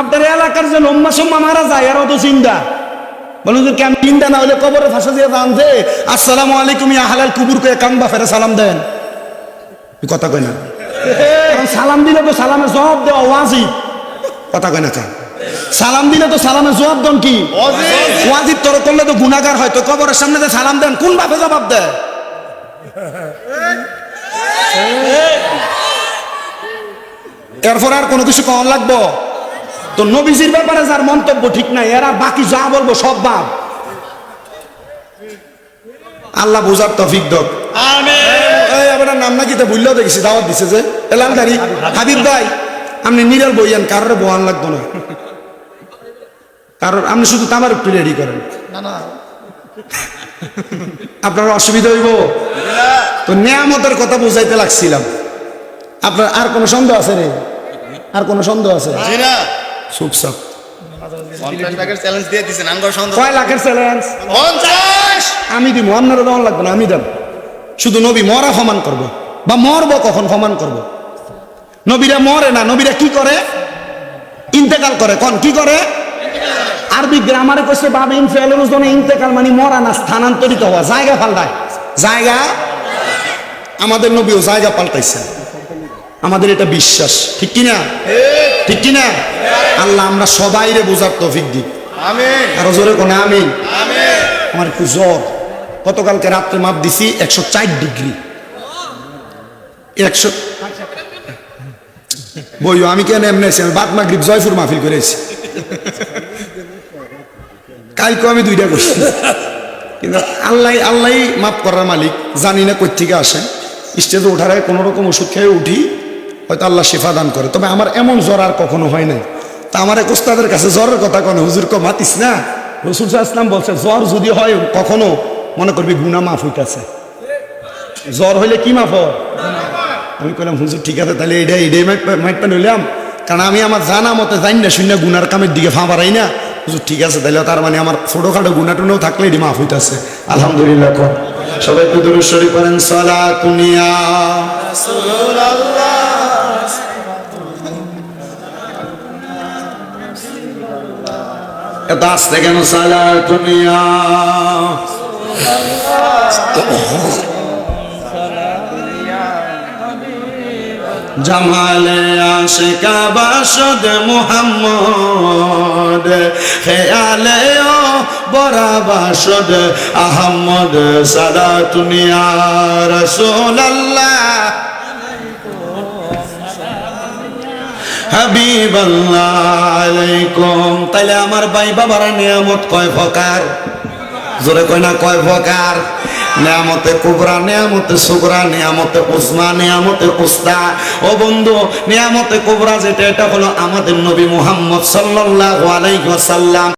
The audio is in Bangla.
আপনার এলাকার যে লম্বা সম্মা মারা যায় এরাও তো চিন্তা বলুন যে কেন চিন্তা না হলে কবরে ফাঁসা দিয়ে জানছে আসসালামু আলাইকুম ইয়া হালাল কুবুর কে কাম্বা ফেরে সালাম দেন। কথা কয় না। সালাম দিলে তো সালামের জবাব দেওয়া ওয়াজিব। কথা কয় না কা সালাম দিলে তো সালামের জবাব দেন কি? ওয়াজিব। তোর করলে তো গুনাহগার হয় তো কবরের সামনে যে সালাম দেন কোন বাপে জবাব দেয়? এরপর আর কোনো কিছু কম লাগবো? তো নবীজির ব্যাপারে যার মন্তব্য ঠিক নাই এরা বাকি যা বলব সব বাপ আল্লাহ বোঝার তফিক দক আপনার নাম নাকি দেখেছি দাওয়াত দিছে যে। দাঁড়ি। হাবিব ভাই আপনি নিরাল বইয়ান কারোর লাগতো না। কারণ আপনি শুধু তামার একটু রেডি করেন। আপনার অসুবিধা হইব? তো নিয়ামতের কথা বুঝাইতে লাগছিলাম। আপনার আর কোনো সন্দেহ আছে রে? আর কোনো সন্দেহ আছে? জি না চুপ সাপ পঞ্চাশ লাখের চ্যালেঞ্জ দিয়ে দিছেন আঙ্গর সন্দেহ কয় লাখের চ্যালেঞ্জ আমি দিব আপনারা দেওয়ার লাগবে না আমি দেব। শুধু নবী মরা সমান করব বা মরব কখন সমান করব? নবীরা মরে না নবীরা কি করে? ইন্তেকাল করে কোন কি করে? আরবি গ্রামারে কইছে বাবে ইনফেলের জন্য ইন্তেকাল মানে মরা না স্থানান্তরিত হওয়া। জায়গা পাল্টায়। জায়গা? আমাদের নবীও জায়গা পাল্টাইছে। আমাদের এটা বিশ্বাস। ঠিক কি না ঠিক কি না আল্লাহ আমরা সবাই রে বোঝার তৌফিক আমিন। আরও জোরে কোনে আমি আমার একটু জ্বর। গতকালকে রাত্রে মাপ দিছি একশো চার ডিগ্রি। একশো বইও আমি কেন এমনি আছি? আমি বাদ মাগরিব জয়পুর মাহফিল করেছি। কালকে আমি দুইটা করছি। কিন্তু আল্লাহ আল্লাহ মাফ করার মালিক। জানি না কই থেকে আসে। স্টেজে ওঠার আগে কোনো রকম ওষুধ খেয়ে উঠি। হয়তো আল্লাহ শেফা দান করে। তবে আমার এমন জ্বর আর কখনো হয় নাই। তা আমার এক ওস্তাদের কাছে জ্বরের কথা কেন হুজুর, কো মাতিস না? রসুল ইসলাম বলছে জ্বর যদি হয়, কখনো মনে করবি গুনা মাফ হইতাছে। জ্বর হইলে কি মাফ আমি কইলাম, হুজুর, ঠিক আছে, তাহলে এটাই এটাই মাইটপা নিলাম কারণ আমি আমার জানা মতে জানি না শূন্য গুনার কামের দিকে ফা বাড়াই না। হুজুর, ঠিক আছে, তাহলে তার মানে আমার ছোটখাটো গুনা টুনেও থাকলে এটি মাফ হইতাছে। আলহামদুলিল্লাহ সবাই একটু দূর শরীফ করেন সালা তুনিয়া এত আসতে কেন সালা তুনিয়া জামালে আশিকা বাসদ মুহাম্মদ, খেয়ালে ও বড়া বাসদ আহম্মদ, সাদা তুনিয়া রসুল্লাহ তাইলে আমার ভাই বাবারা নিয়ামত কয় ফকার জোরে কয় না, কয় ফকার নিয়ামতে কুবরা, নিয়ামতে সুগরা নিয়ামতে উসমা নিয়ামতে উস্তা। ও বন্ধু, নিয়ামতে কুবরা যেটা, এটা হলো আমাদের নবী মুহাম্মদ সাল্লাল্লাহু আলাইহি ওয়াসাল্লাম।